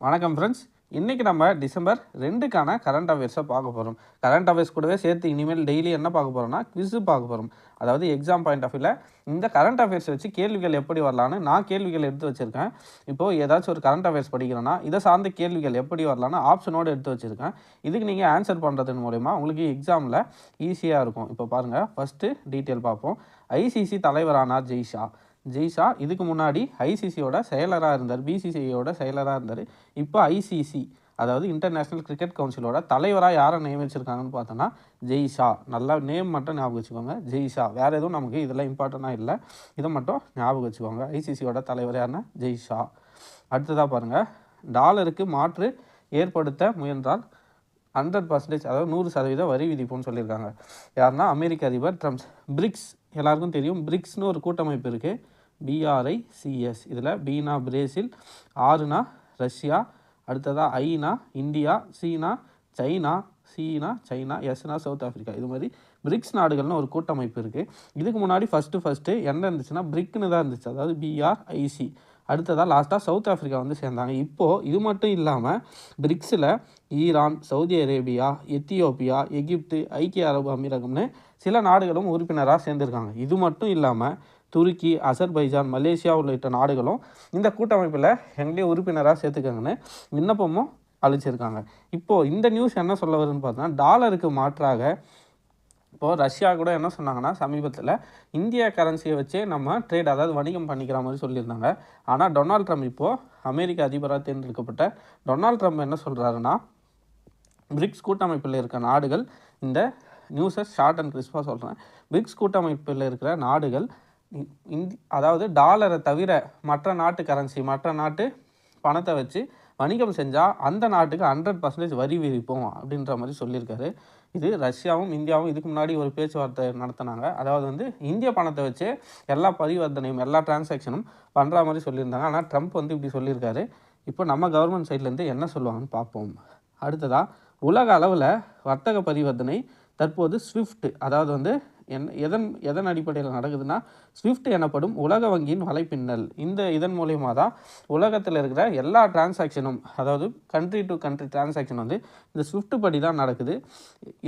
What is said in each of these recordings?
வணக்கம் ஃப்ரெண்ட்ஸ் இன்றைக்கி நம்ம டிசம்பர் ரெண்டுக்கான கரண்ட் அஃபேர்ஸை பார்க்க போகிறோம் கரண்ட் அஃபேர்ஸ் கூடவே சேர்த்து இனிமேல் டெய்லி என்ன பார்க்க போகிறோம்னா குவிஸு பார்க்க போகிறோம் அதாவது எக்ஸாம் பாயிண்ட் ஆஃப் வியூவில் இந்த கரண்ட் அஃபேர்ஸ் வச்சு கேள்விகள் எப்படி வரலான்னு நான் கேள்விகள் எடுத்து வச்சுருக்கேன். இப்போது ஏதாச்சும் ஒரு கரண்ட் அஃபேர்ஸ் படிக்கிறேன்னா இதை சார்ந்த கேள்விகள் எப்படி வரலான்னு ஆப்ஷனோடு எடுத்து வச்சுருக்கேன். இதுக்கு நீங்கள் ஆன்சர் பண்ணுறதன் மூலயமா உங்களுக்கு எக்ஸாமில் ஈஸியாக இருக்கும். இப்போ பாருங்கள் ஃபஸ்ட்டு டீட்டெயில் பார்ப்போம். ஐசிசி தலைவரானார் ஜெய்ஷா ஜெய்ஷா இதுக்கு முன்னாடி ஐசிசியோட செயலராக இருந்தார் பிசிசிஐயோட செயலராக இருந்தார். இப்போ ஐசிசி அதாவது இன்டர்நேஷ்னல் கிரிக்கெட் கவுன்சிலோட தலைவராக யாரை நியமிச்சிருக்காங்கன்னு பார்த்தோன்னா ஜெய்ஷா. நல்லா நேம் மட்டும் ஞாபகம் வச்சுக்கோங்க ஜெய்ஷா. வேறு எதுவும் நமக்கு இதெல்லாம் இம்பார்ட்டண்ட்டாக இல்லை. இதை மட்டும் ஞாபகம் வச்சுக்கோங்க ஐசிசியோட தலைவர் யாருன்னா ஜெய்ஷா. அடுத்ததாக பாருங்கள் டாலருக்கு மாற்று ஏற்படுத்த முயன்றால் ஹண்ட்ரட் பர்சன்டேஜ் அதாவது நூறு சதவீத வரி விதிப்புன்னு சொல்லியிருக்காங்க. யாருன்னா அமெரிக்க அதிபர் ட்ரம்ப்ஸ் பிரிக்ஸ் எல்லாருக்கும் தெரியும். பிரிக்ஸ்னு ஒரு கூட்டமைப்பு இருக்குது பிஆர்ஐ சிஎஸ் இதில் பீனா பிரேசில் ஆறுனா ரஷ்யா அடுத்ததாக ஐனா இந்தியா சீனா சைனா சீனா சைனா எஸ்னா சவுத் ஆஃப்ரிக்கா இது மாதிரி பிரிக்ஸ் நாடுகள்னு ஒரு கூட்டமைப்பு இருக்குது இதுக்கு முன்னாடி ஃபஸ்ட்டு ஃபஸ்ட்டு என்ன இருந்துச்சுன்னா பிரிக்னு தான் இருந்துச்சு. அதாவது பிஆர்ஐசி அடுத்ததாக லாஸ்ட்டாக சவுத் ஆஃப்ரிக்கா வந்து சேர்ந்தாங்க. இப்போது இது மட்டும் இல்லாமல் பிரிக்ஸில் ஈரான் சவுதி அரேபியா எத்தியோப்பியா எகிப்து ஐக்கிய அரபு அமீரகம்னு சில நாடுகளும் உறுப்பினராக சேர்ந்துருக்காங்க. இது மட்டும் இல்லாமல் துருக்கி அசர்பைஜான் மலேசியா உள்ளிட்ட நாடுகளும் இந்த கூட்டமைப்பில் எங்களையும் உறுப்பினராக சேர்த்துக்கங்கன்னு விண்ணப்பமும் அழிச்சிருக்காங்க இப்போது இந்த நியூஸ் என்ன சொல்ல வருதுன்னு பார்த்தோன்னா டாலருக்கு மாற்றாக இப்போது ரஷ்யா கூட என்ன சொன்னாங்கன்னா சமீபத்தில் இந்திய கரன்சியை வச்சே நம்ம ட்ரேட் அதாவது வணிகம் பண்ணிக்கிற மாதிரி சொல்லியிருந்தாங்க. ஆனால் டொனால்ட் ட்ரம்ப் இப்போது அமெரிக்க அதிபராக தேர்ந்தெடுக்கப்பட்ட டொனால்ட் ட்ரம்ப் என்ன சொல்கிறாருன்னா பிரிக்ஸ் கூட்டமைப்பில் இருக்க நாடுகள் இந்த நியூஸை ஷார்ட் அண்ட் கிறிஸ்பாக சொல்கிறேன் பிரிக்ஸ் கூட்டமைப்பில் இருக்கிற நாடுகள் இந்தி அதாவது டாலரை தவிர மற்ற நாட்டு கரன்சி மற்ற நாட்டு பணத்தை வச்சு வணிகம் செஞ்சால் அந்த நாட்டுக்கு ஹண்ட்ரட் பர்சன்டேஜ் வரி விதிப்போம் அப்படின்ற மாதிரி சொல்லியிருக்காரு. இது ரஷ்யாவும் இந்தியாவும் இதுக்கு முன்னாடி ஒரு பேச்சுவார்த்தை நடத்தினாங்க. அதாவது வந்து இந்திய பணத்தை வச்சு எல்லா பரிவர்த்தனையும் எல்லா டிரான்சாக்ஷனும் பண்ணுற மாதிரி சொல்லியிருந்தாங்க. ஆனால் ட்ரம்ப் வந்து இப்படி சொல்லியிருக்காரு. இப்போ நம்ம கவர்மெண்ட் சைட்லேருந்து என்ன சொல்லுவாங்கன்னு பார்ப்போம். அடுத்ததாக உலக அளவில் வர்த்தக பரிவர்த்தனை தற்போது ஸ்விஃப்ட் அதாவது வந்து என் எதன் எதன் அடிப்படையில் நடக்குதுன்னா ஸ்விஃப்ட் எனப்படும் உலக வங்கியின் வலைப்பின்னல். இந்த இதன் மூலயமா தான் உலகத்தில் இருக்கிற எல்லா டிரான்சாக்ஷனும் அதாவது கண்ட்ரி டு கண்ட்ரி டிரான்சாக்ஷன் வந்து இந்த ஸ்விஃப்ட் படி தான் நடக்குது.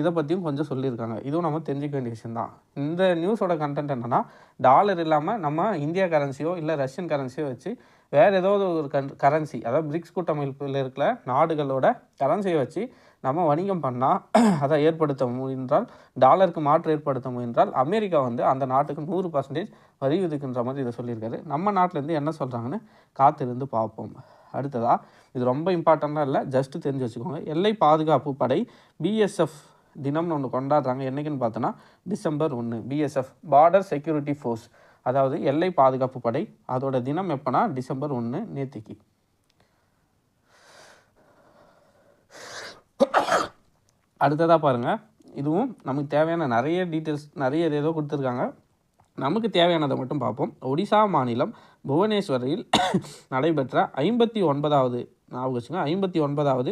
இதை பற்றியும் கொஞ்சம் சொல்லியிருக்காங்க. இதுவும் நம்ம தெரிஞ்சுக்க வேண்டிய விஷயம் தான் இந்த நியூஸோட கண்டென்ட் என்னென்னா டாலர் இல்லாமல் நம்ம இந்தியா கரன்சியோ இல்லை ரஷ்யன் கரன்சியோ வச்சு வேறு ஏதாவது ஒரு கன் கரன்சி அதாவது பிரிக்ஸ் கூட்டமைப்பில் இருக்கிற நாடுகளோட கரன்சியை வச்சு நம்ம வணிகம் பண்ணால் அதை ஏற்படுத்த முயன்றால் டாலருக்கு மாற்று ஏற்படுத்த முயன்றால் அமெரிக்கா வந்து அந்த நாட்டுக்கு நூறு பர்சன்டேஜ் வரி விதிக்கின்ற மாதிரி இதை சொல்லியிருக்காரு. நம்ம நாட்டிலேருந்து என்ன சொல்கிறாங்கன்னு காத்திருந்து பார்ப்போம். அடுத்ததாக இது ரொம்ப இம்பார்ட்டண்ட்டாக இல்லை ஜஸ்ட்டு தெரிஞ்சு வச்சுக்கோங்க. எல்லை பாதுகாப்பு படை பிஎஸ்எஃப் தினம்னு ஒன்று கொண்டாடுறாங்க. என்னைக்குன்னு பார்த்தோன்னா டிசம்பர் ஒன்று பிஎஸ்எஃப் பார்டர் செக்யூரிட்டி ஃபோர்ஸ் அதாவது எல்லை பாதுகாப்பு படை. அதோட தினம் எப்போனா டிசம்பர் ஒன்று நேத்திக்கு. அடுத்ததாக பாருங்கள் இதுவும் நமக்கு தேவையான நிறைய டீட்டெயில்ஸ் நிறைய ஏதோ கொடுத்துருக்காங்க. நமக்கு தேவையானதை மட்டும் பார்ப்போம். ஒடிசா மாநிலம் புவனேஸ்வரில் நடைபெற்ற ஐம்பத்தி ஒன்பதாவது ஞாபகம் வச்சுங்க ஐம்பத்தி ஒன்பதாவது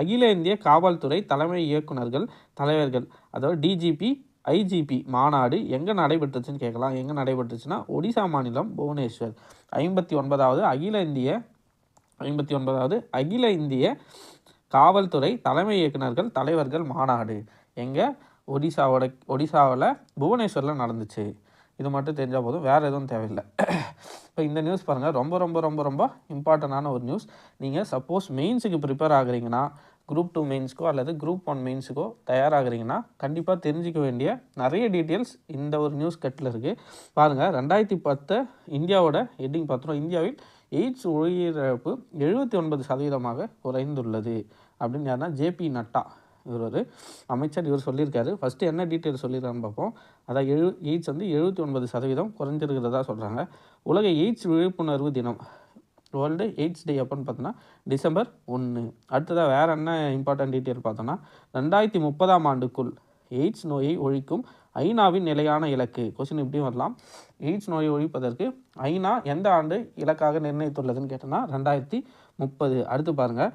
அகில இந்திய காவல்துறை தலைமை இயக்குனர்கள் தலைவர்கள் அதாவது டிஜிபி ஐஜிபி மாநாடு எங்கே நடைபெற்றுச்சுன்னு கேட்கலாம். எங்கே நடைபெற்றுச்சுன்னா ஒடிசா மாநிலம் புவனேஸ்வர். ஐம்பத்தி ஒன்பதாவது அகில இந்திய ஐம்பத்தி ஒன்பதாவது அகில இந்திய காவல்துறை தலைமை இயக்குநர்கள் தலைவர்கள் மாநாடு. எங்கே? ஒடிசாவோட ஒடிசாவில் புவனேஸ்வரில் நடந்துச்சு. இது மட்டும் தெரிஞ்சால் போதும். வேறு எதுவும் தேவையில்லை. இப்போ இந்த நியூஸ் பாருங்கள் ரொம்ப ரொம்ப ரொம்ப ரொம்ப இம்பார்ட்டண்டான ஒரு நியூஸ் நீங்கள் சப்போஸ் மெயின்ஸுக்கு ப்ரிப்பேர் ஆகுறீங்கன்னா குரூப் டூ மெயின்ஸுக்கோ அல்லது குரூப் ஒன் மெயின்ஸுக்கோ தயாராகிறீங்கன்னா கண்டிப்பாக தெரிஞ்சிக்க வேண்டிய நிறைய டீட்டெயில்ஸ் இந்த ஒரு நியூஸ் கட்டில் இருக்குது பாருங்கள் ரெண்டாயிரத்தி பத்து இந்தியாவோட ஹெட்டிங் பார்த்துறோம் இந்தியாவில் எய்ட்ஸ் உயிரிழப்பு எழுபத்தி ஒன்பது சதவீதமாக குறைந்துள்ளது. அப்படின்னு யாருன்னா ஜேபி நட்டா இவர். ஒரு அமைச்சர் இவர் சொல்லியிருக்காரு. ஃபஸ்ட்டு என்ன டீட்டெயில் சொல்லியிருக்கான்னு பார்ப்போம். அதான் எழு எய்ட்ஸ் வந்து எழுபத்தி ஒன்பது சதவீதம் குறைஞ்சிருக்கிறதா சொல்கிறாங்க உலக எய்ட்ஸ் விழிப்புணர்வு தினம் வேர்ல்டு எய்ட்ஸ் டே எப்போன்னு பார்த்தோன்னா டிசம்பர் ஒன்று அடுத்ததாக வேறு என்ன இம்பார்ட்டன்ட் டீட்டெயில் பார்த்தோன்னா ரெண்டாயிரத்தி முப்பதாம் ஆண்டுக்குள் எய்ட்ஸ் நோயை ஒழிக்கும் ஐநாவின் நிலையான இலக்கு. கொஸ்டின் இப்படியும் வரலாம். எய்ட்ஸ் நோயை ஒழிப்பதற்கு ஐநா எந்த ஆண்டு இலக்காக நிர்ணயித்துள்ளதுன்னு கேட்டோன்னா ரெண்டாயிரத்தி முப்பது. அடுத்து பாருங்கள்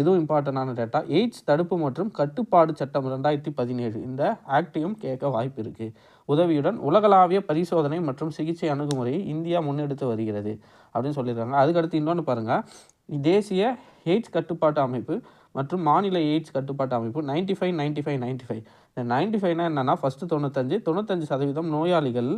இதுவும் இம்பார்ட்டண்டான டேட்டா எய்ட்ஸ் தடுப்பு மற்றும் கட்டுப்பாடு சட்டம் ரெண்டாயிரத்தி பதினேழு. இந்த ஆக்டையும் கேட்க வாய்ப்பு இருக்குது உதவியுடன் உலகளாவிய பரிசோதனை மற்றும் சிகிச்சை அணுகுமுறையை இந்தியா முன்னெடுத்து வருகிறது அப்படின்னு சொல்லியிருக்காங்க. அதுக்கடுத்து இன்னொன்று பாருங்கள் தேசிய எய்ட்ஸ் கட்டுப்பாட்டு அமைப்பு மற்றும் மாநில எய்ட்ஸ் கட்டுப்பாட்டு அமைப்பு ninety five ninety five ninety five இந்த நைன்டி ஃபைவ்னா என்னென்னா ஃபஸ்ட்டு தொண்ணூத்தஞ்சு தொண்ணூத்தஞ்சு சதவீதம் நோயாளிகள்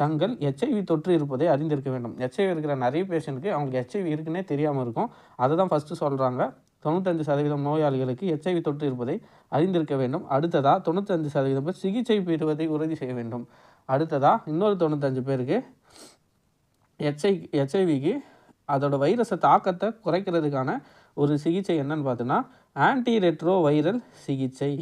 தங்கள் ஹெச்ஐவி தொற்று இருப்பதை அறிந்திருக்க வேண்டும். ஹெச்ஐவி இருக்கிற நிறைய பேஷண்ட்டுக்கு அவங்களுக்கு ஹெச்ஐவி இருக்குன்னே தெரியாமல் இருக்கும். அதை தான் ஃபஸ்ட்டு சொல்கிறாங்க தொண்ணூத்தஞ்சு சதவீதம் நோயாளிகளுக்கு ஹெச்ஐவி தொற்று இருப்பதை அறிந்திருக்க வேண்டும். அடுத்ததாக தொண்ணூத்தஞ்சு சதவீதம் பேர் சிகிச்சை பெறுவதை உறுதி செய்ய வேண்டும். அடுத்ததாக இன்னொரு தொண்ணூத்தஞ்சு பேருக்கு ஹெச்ஐ ஹெச்ஐவிக்கு அதோட வைரஸை தாக்கத்தை குறைக்கிறதுக்கான ஒரு சிகிச்சை என்னன்னு பார்த்தோன்னா ஆன்டி ரெட்ரோ வைரல் சிகிச்சை.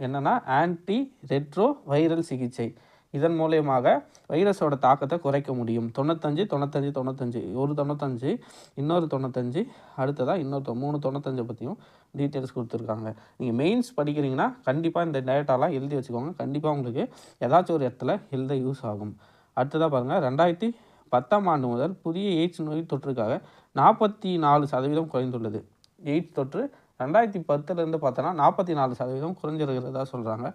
என்னென்னா ஆன்டி ரெட்ரோ வைரல் சிகிச்சை. இதன் மூலயமாக வைரஸோட தாக்கத்தை குறைக்க முடியும். தொண்ணூத்தஞ்சு தொண்ணூத்தஞ்சு தொண்ணூத்தஞ்சு. ஒரு தொண்ணூத்தஞ்சு இன்னொரு தொண்ணூத்தஞ்சு அடுத்ததாக இன்னொரு தொ- மூணு தொண்ணூத்தஞ்சை பற்றியும் டீட்டெயில்ஸ் கொடுத்துருக்காங்க. நீங்கள் மெயின்ஸ் படிக்கிறீங்கன்னா கண்டிப்பாக இந்த டேட்டாலாம் எழுதி வச்சுக்கோங்க. கண்டிப்பாக உங்களுக்கு ஏதாச்சும் ஒரு இடத்துல எழுத யூஸ் ஆகும். அடுத்ததாக பாருங்கள் ரெண்டாயிரத்தி பத்தாம் ஆண்டு முதல் புதிய எய்ட்ஸ் நோய் தொற்றுக்காக நாற்பத்தி நாலு சதவீதம் குறைந்துள்ளது. எய்ட்ஸ் தொற்று ரெண்டாயிரத்தி பத்துலேருந்து பார்த்தோன்னா நாற்பத்தி நாலு சதவீதம் குறைஞ்சிருக்கிறதா சொல்கிறாங்க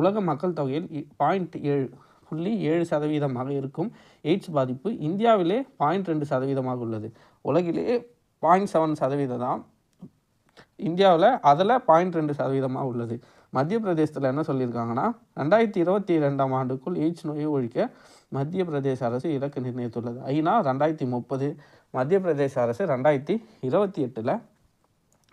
உலக மக்கள் தொகையில் பாயிண்ட் ஏழு புள்ளி ஏழு சதவீதமாக இருக்கும். எய்ட்ஸ் பாதிப்பு இந்தியாவிலே பாயிண்ட் ரெண்டு சதவீதமாக உள்ளது. உலகிலேயே பாயிண்ட் செவன் சதவீதம் தான் இந்தியாவில் அதில் பாயிண்ட் ரெண்டு சதவீதமாக உள்ளது. மத்திய பிரதேசத்தில் என்ன சொல்லியிருக்காங்கன்னா ரெண்டாயிரத்தி இருபத்தி ரெண்டாம் ஆண்டுக்குள் எய்ட்ஸ் நோயை ஒழிக்க மத்திய பிரதேச அரசு இலக்கு நிர்ணயித்துள்ளது. ஐநா ரெண்டாயிரத்தி முப்பது மத்திய பிரதேச அரசு ரெண்டாயிரத்தி இருபத்தி எட்டில்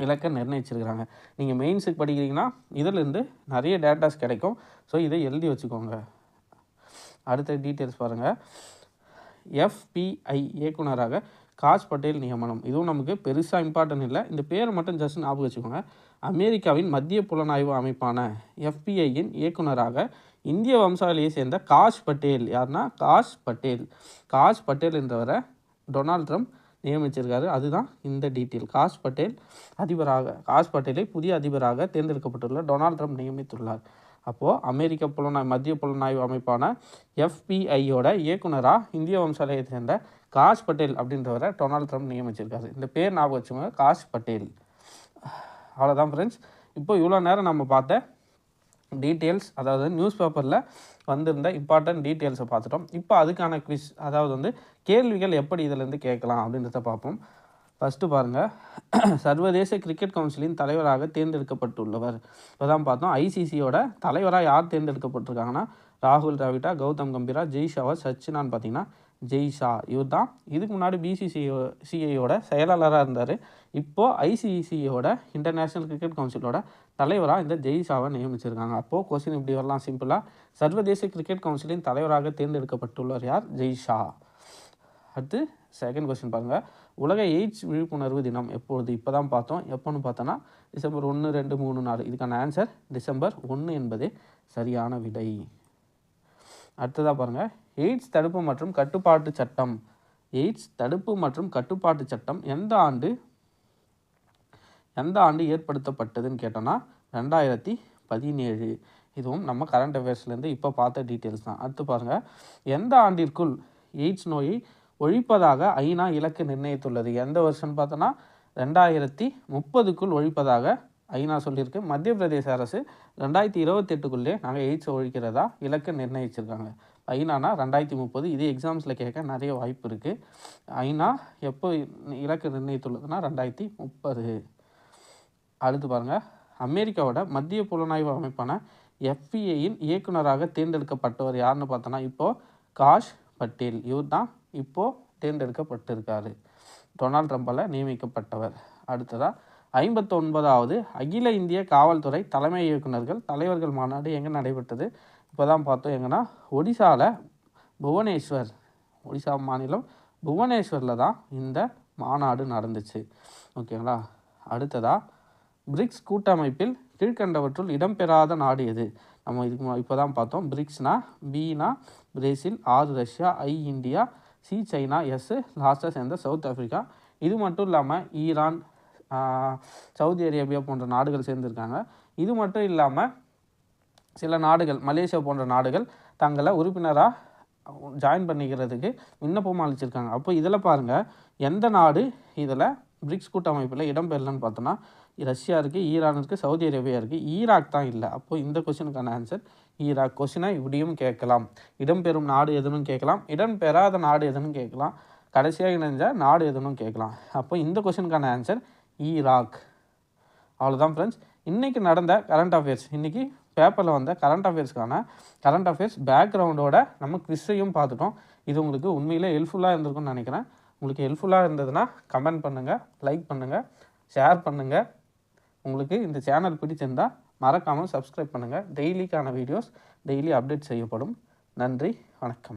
இலக்கை நிர்ணயிச்சிருக்கிறாங்க. நீங்கள் மெயின்ஸுக்கு படிக்கிறீங்கன்னா இதிலேருந்து நிறைய டேட்டாஸ் கிடைக்கும். ஸோ இதை எழுதி வச்சுக்கோங்க. அடுத்த டீட்டெயில்ஸ் பாருங்கள் எஃபிஐ இயக்குனராக காஷ் பட்டேல் நியமனம். இதுவும் நமக்கு பெருசாக இம்பார்ட்டன்ட் இல்லை. இந்த பேரை மட்டும் ஜஸ்ட் ஞாபகம் வச்சுக்கோங்க. அமெரிக்காவின் மத்திய புலனாய்வு அமைப்பான எஃபிஐயின் இயக்குனராக இந்திய வம்சாவளியை சேர்ந்த காஷ் பட்டேல். யாருன்னா காஷ் பட்டேல். காஷ் பட்டேல் என்றவரை டொனால்ட் ட்ரம்ப் நியமிச்சிருக்காரு. அதுதான் இந்த டீட்டெயில். காஷ் பட்டேல் அதிபராக காஷ் பட்டேலை புதிய அதிபராக தேர்ந்தெடுக்கப்பட்டுள்ள டொனால்ட் ட்ரம்ப் நியமித்துள்ளார். அப்போது அமெரிக்க புலனாய் மத்திய புலனாய்வு அமைப்பான எஃபிஐயோட இயக்குனராக இந்திய வம்சாலயத்தை சேர்ந்த காஷ் பட்டேல் அப்படின்றவரை டொனால்ட் ட்ரம்ப் நியமிச்சிருக்காரு. இந்த பேர் ஞாபகம் வச்சுக்கோங்க. காஷ் பட்டேல். அவ்வளோதான் ஃப்ரெண்ட்ஸ் இப்போ இவ்வளோ நேரம் நம்ம பார்த்த டீட்டெயில்ஸ் அதாவது நியூஸ் பேப்பரில் வந்திருந்த இம்பார்ட்டன்ட் டீட்டெயில்ஸை பார்த்துட்டோம். இப்போ அதுக்கான குவிஸ் அதாவது வந்து கேள்விகள் எப்படி இதிலேருந்து கேட்கலாம் அப்படின்றத பார்ப்போம். ஃபஸ்ட்டு பாருங்கள் சர்வதேச கிரிக்கெட் கவுன்சிலின் தலைவராக தேர்ந்தெடுக்கப்பட்டுள்ளவர். இப்போ தான் பார்த்தோம் ஐசிசியோட தலைவராக யார் தேர்ந்தெடுக்கப்பட்டிருக்காங்கன்னா ராகுல் டிராவிட்டா கௌதம் கம்பீரா ஜெய் சச்சினான்னு பார்த்தீங்கன்னா ஜெய்ஷா இவர் தான். இதுக்கு முன்னாடி பிசிசிஓ சிஐயோட செயலாளராக இருந்தார். இப்போது ஐசிசியோட இன்டர்நேஷ்னல் கிரிக்கெட் கவுன்சிலோட தலைவராக இந்த ஜெய்ஷாவை நியமிச்சிருக்காங்க. அப்போது கொஸ்டின் இப்படி வரலாம். சிம்பிளாக சர்வதேச கிரிக்கெட் கவுன்சிலின் தலைவராக தேர்ந்தெடுக்கப்பட்டுள்ளவர் யார்? ஜெய்ஷா. அடுத்து செகண்ட் கொஸ்டின் பாருங்கள் உலக எய்ட்ஸ் விழிப்புணர்வு தினம் எப்பொழுது? இப்போ தான் பார்த்தோம். எப்போன்னு பார்த்தோன்னா டிசம்பர் ஒன்று ரெண்டு மூணு நாலு. இதுக்கான ஆன்சர் டிசம்பர் ஒன்று என்பதே சரியான விடை. அடுத்ததாக பாருங்கள் எய்ட்ஸ் தடுப்பு மற்றும் கட்டுப்பாட்டு சட்டம். எய்ட்ஸ் தடுப்பு மற்றும் கட்டுப்பாட்டு சட்டம் எந்த ஆண்டு எந்த ஆண்டு ஏற்படுத்தப்பட்டதுன்னு கேட்டோன்னா ரெண்டாயிரத்தி பதினேழு. இதுவும் நம்ம கரண்ட் அஃபேர்ஸ்லேருந்து இப்போ பார்த்த டீட்டெயில்ஸ் தான். அடுத்து பாருங்கள் எந்த ஆண்டிற்குள் எய்ட்ஸ் நோயை ஒழிப்பதாக ஐநா இலக்கு நிர்ணயித்துள்ளது? எந்த வருஷம்னு பார்த்தோன்னா ரெண்டாயிரத்தி முப்பதுக்குள் ஒழிப்பதாக ஐநா சொல்லியிருக்கு. மத்திய பிரதேச அரசு ரெண்டாயிரத்தி இருபத்தெட்டுக்குள்ளே நாங்கள் எய்ட்ஸ் ஒழிக்கிறதா இலக்கு நிர்ணயிச்சிருக்காங்க. ஐநானா ரெண்டாயிரத்தி முப்பது இது எக்ஸாம்ஸில் கேட்க நிறைய வாய்ப்பு இருக்குது ஐநா எப்போ இலக்கு நிர்ணயித்துள்ளதுன்னா ரெண்டாயிரத்தி முப்பது. அடுத்து பாருங்கள் அமெரிக்காவோட மத்திய புலனாய்வு அமைப்பான எஃப்பிஏயின் இயக்குனராக தேர்ந்தெடுக்கப்பட்டவர் யாருன்னு பார்த்தோன்னா இப்போது காஷ் பட்டேல். இவர் தான் இப்போது தேர்ந்தெடுக்கப்பட்டிருக்காரு. டொனால்ட் ட்ரம்பால் நியமிக்கப்பட்டவர். அடுத்ததாக ஐம்பத்தொன்பதாவது அகில இந்திய காவல்துறை தலைமை இயக்குநர்கள் தலைவர்கள் மாநாடு எங்கே நடைபெற்றது? இப்போ தான் பார்த்தோம் எங்கன்னா ஒடிசாவில் புவனேஸ்வர் ஒடிசா மாநிலம் புவனேஸ்வரில் தான் இந்த மாநாடு நடந்துச்சு. ஓகேங்களா? அடுத்ததாக பிரிக்ஸ் கூட்டமைப்பில் கீழ்கண்டவற்றுள் இடம்பெறாத நாடு எது? நம்ம இதுக்கு இப்போ தான் பார்த்தோம். பிரிக்ஸ்னா Beena Brazil R Russia I India C China S லாஸ்ட்டாக சேர்ந்த சவுத் ஆஃப்ரிக்கா. இது மட்டும் இல்லாமல் ஈரான் சவுதி அரேபியா போன்ற நாடுகள் சேர்ந்துருக்காங்க. இது மட்டும் இல்லாமல் சில நாடுகள் மலேசியா போன்ற நாடுகள் தங்களை உறுப்பினராக ஜாயின் பண்ணிக்கிறதுக்கு விண்ணப்பம் அளிச்சிருக்காங்க. அப்போ இதில் பாருங்கள் எந்த நாடு இதில் பிரிக்ஸ் கூட்டமைப்பில் இடம்பெறலன்னு பார்த்தோன்னா ரஷ்யா இருக்குது ஈரான் இருக்குது சவுதி அரேபியா இருக்குது ஈராக் தான் இல்லை. அப்போது இந்த கொஷினுக்கான ஆன்சர் ஈராக் கொஷினை இப்படியும் கேட்கலாம். இடம்பெறும் நாடு எதுன்னு கேட்கலாம். இடம்பெறாத நாடு எதுன்னு கேட்கலாம். கடைசியாக இணைஞ்ச நாடு எதுன்னு கேட்கலாம். அப்போ இந்த கொஷனுக்கான ஆன்சர் ஈராக். அவ்வளோதான் ஃப்ரெண்ட்ஸ் இன்றைக்கி நடந்த கரண்ட் அஃபேர்ஸ் இன்றைக்கி பேப்பரில் வந்த கரண்ட் அஃபேர்ஸ்க்கான கரண்ட் அஃபேர்ஸ் பேக்ரவுண்டோட நம்ம குவிஸையும் பார்த்துட்டோம். இது உங்களுக்கு உண்மையிலே ஹெல்ப்ஃபுல்லாக இருந்திருக்கும்னு நினைக்கிறேன். உங்களுக்கு ஹெல்ப்ஃபுல்லாக இருந்ததுன்னா கமெண்ட் பண்ணுங்கள் லைக் பண்ணுங்கள் ஷேர் பண்ணுங்கள் உங்களுக்கு இந்த சேனல் பிடிச்சிருந்தால் மறக்காமல் சப்ஸ்கிரைப் பண்ணுங்கள் டெய்லிக்கான வீடியோஸ் டெய்லி அப்டேட் செய்யப்படும். நன்றி வணக்கம்.